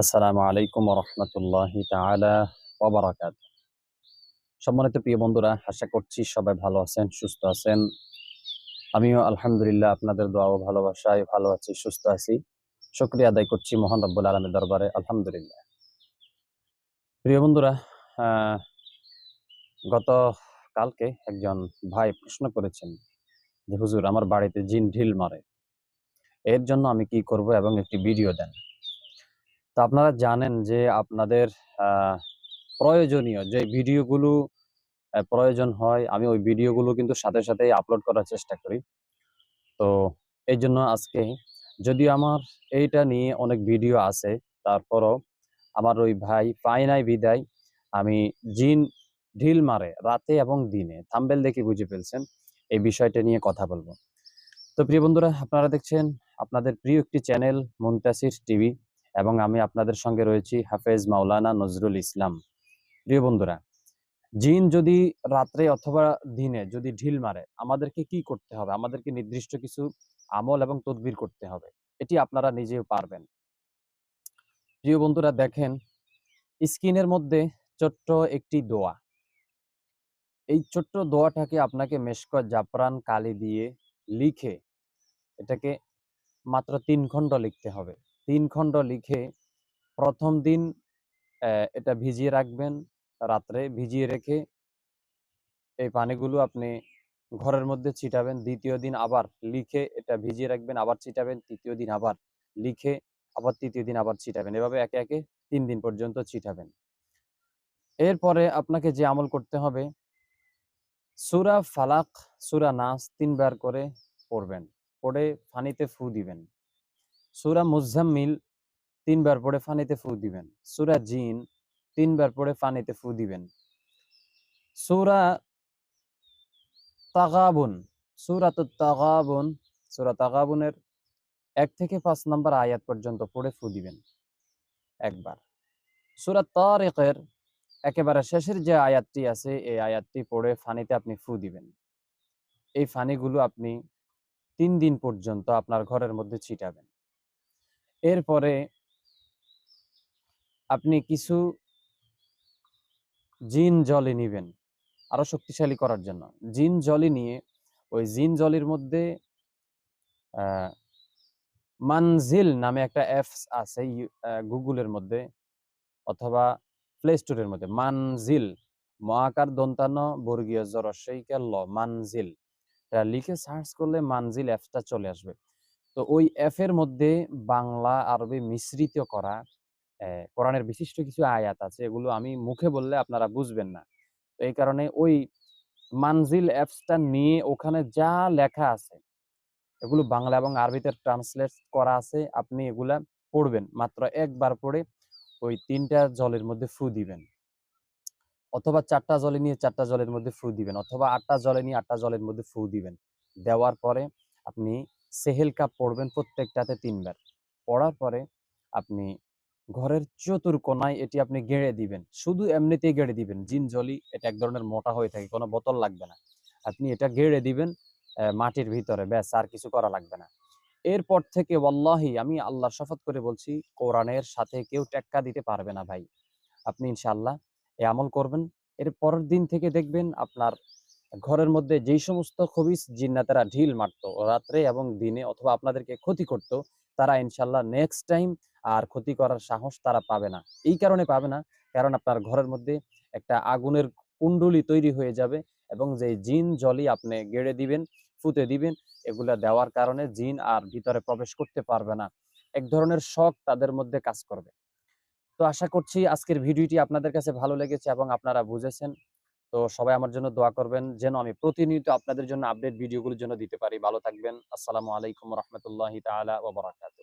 আসসালামু আলাইকুম রহমতুল্লাহি ওয়া সম্মানিত প্রিয় বন্ধুরা, আশা করছি সবাই ভালো আছেন, সুস্থ আছেন। আমিও আলহামদুলিল্লাহ আপনাদের দোয়া ও ভালোবাসায় ভালো আছি, সুস্থ আছি। শুকরিয়া আদায় করছি মহান রব্বুল আলমের দরবারে, আলহামদুলিল্লাহ। প্রিয় বন্ধুরা গত কালকে একজন ভাই প্রশ্ন করেছেন যে, হুজুর, আমার বাড়িতে জিন ঢিল মারে। এর জন্য আমি কি করব এবং একটি ভিডিও দেন? তো আপনারা জানেন যে আপনাদের প্রয়োজনীয় যে ভিডিওগুলো প্রয়োজন হয়, আমি ওই ভিডিওগুলো কিন্তু সাথে সাথেই আপলোড করার চেষ্টা করি। তো এই জন্য আজকে যদিও আমার এইটা নিয়ে অনেক ভিডিও আছে, তারপরও আমার ওই ভাই পায় বিদায়। আমি জিন ঢিল মারে রাতে এবং দিনে, থাম্বেল দেখে বুঝে ফেলছেন, এই বিষয়টা নিয়ে কথা বলব। তো প্রিয় বন্ধুরা, আপনারা দেখছেন আপনাদের প্রিয় একটি চ্যানেল মুনতাসির টিভি। এবং আমি আপনাদের সঙ্গে রয়েছি হাফেজ মাওলানা নজরুল ইসলাম। প্রিয় বন্ধুরা, জিন যদি রাত্রে অথবা দিনে যদি ঢিল মারে, আমাদেরকে কি করতে হবে? আমাদেরকে নির্দিষ্ট কিছু আমল এবং তদবির করতে হবে। এটি আপনারা নিজেও পারবেন। প্রিয় বন্ধুরা, দেখেন স্ক্রিনের মধ্যে ছোট্ট একটি দোয়া। এই ছোট্ট দোয়াটাকে আপনাকে মেশক, জাফরান, কালি দিয়ে লিখে এটাকে মাত্র তিন খণ্ড লিখতে হবে। তিন খণ্ড লিখে প্রথম দিন এটা ভিজিয়ে রাখবেন, রাত্রে ভিজিয়ে রেখে এই পানিগুলো আপনি ঘরের মধ্যে ছিটাবেন, দ্বিতীয় দিন আবার লিখে এটা ভিজিয়ে রাখবেন, আবার ছিটাবেন, তৃতীয় দিন আবার লিখে আবার তৃতীয় দিন আবার ছিটাবেন, এভাবে একে একে তিন দিন পর্যন্ত ছিটাবেন। এরপরে আপনাকে যে আমল করতে হবে, সুরা ফালাক, সুরা নাস তিনবার করে পড়বেন, পড়ে ফানিতে ফু দিবেন। সুরা মুজাম্মিল তিনবার পরে ফানিতে ফু দিবেন। সুরা জিন তিনবার পরে ফানিতে ফু দিবেন। সুরা তাগাবুন, সুরাত তাগাবুন, সুরা তাগাবুনের এক থেকে পাঁচ নম্বর আয়াত পর্যন্ত পড়ে ফু দিবেন একবার। সুরা তারিকের একেবারে শেষের যে আয়াতটি আছে, এই আয়াতটি পড়ে ফানিতে আপনি ফু দিবেন। এই ফানিগুলো আপনি তিন দিন পর্যন্ত আপনার ঘরের মধ্যে ছিটাবেন। এরপরে আপনি কিছু জিন জলে নিবেন আরও শক্তিশালী করার জন্য। জিন জলি নিয়ে ওই জিন জলির মধ্যে মানজিল নামে একটা অ্যাপস আছে গুগলের মধ্যে অথবা প্লে স্টোরের মধ্যে। মানজিল, মহাকার দন্তান্ন, বর্গীয় জরসইকার ল মানজিল। এটা লিখে সার্চ করলে মানজিল অ্যাপসটা চলে আসবে। তো ওই অ্যাপের মধ্যে বাংলা, আরবি মিশ্রিত করা কোরআনের বিশিষ্ট কিছু আয়াত আছে, এগুলো আমি মুখে বললে আপনারা বুঝবেন না। তো এই কারণে ওই মানজিল অ্যাপসটা নিয়ে ওখানে যা লেখা আছে, এগুলো বাংলা এবং আরবিতে ট্রান্সলেট করা আছে, আপনি এগুলা পড়বেন। মাত্র একবার পড়ে ওই তিনটা জলের মধ্যে ফু দিবেন। অথবা চারটা জলে নিয়ে চারটা জলের মধ্যে ফু দিবেন, অথবা আটটা জলে নিয়ে আটটা জলের মধ্যে ফু দিবেন। দেওয়ার পরে আপনি সেহেল কাপ পড়বেন প্রত্যেকটাতে তিনবার। পড়ার পরে আপনি ঘরের চতুর কোনায় এটি আপনি গেড়ে দিবেন। শুধু এমনিতেই গেড়ে দিবেন, জিন জলি এটা এক ধরনের মোটা হয়ে থাকে, কোনো বোতল লাগবে না। আপনি এটা গেড়ে দিবেন মাটির ভিতরে, ব্যাস, আর কিছু করা লাগবে না। এরপর থেকে ওয়াল্লাহি, আমি আল্লাহ শপথ করে বলছি, কোরআনের সাথে কেউ টেক্কা দিতে পারবে না ভাই। আপনি ইনশাআল্লাহ এ আমল করবেন। এর পরের দিন থেকে দেখবেন আপনার ঘরের মধ্যে যেই সমস্ত খবিস জিন্নাতেরা ঢিল মারতো রাত্রে এবং দিনে অথবা আপনাদেরকে ক্ষতি করত, তারা ইনশাল্লাহ নেক্সট টাইম আর ক্ষতি করার সাহস তারা পাবে না। এই কারণে পাবে না, কারণ আপনার ঘরের মধ্যে একটা আগুনের কুণ্ডলি তৈরি হয়ে যাবে এবং যে জিন জলই আপনি গেড়ে দিবেন, ফুতে দিবেন, এগুলা দেওয়ার কারণে জিন আর ভিতরে প্রবেশ করতে পারবে না। এক ধরনের শখ তাদের মধ্যে কাজ করবে। তো আশা করছি আজকের ভিডিওটি আপনাদের কাছে ভালো লেগেছে এবং আপনারা বুঝেছেন। তো সবাই আমার জন্য দোয়া করবেন যেন আমি প্রতিনিয়ত আপনাদের জন্য আপডেট ভিডিওগুলোর জন্য দিতে পারি। ভালো থাকবেন। আসসালামু আলাইকুম রহমতুল্লাহ তালা ওবরাকাত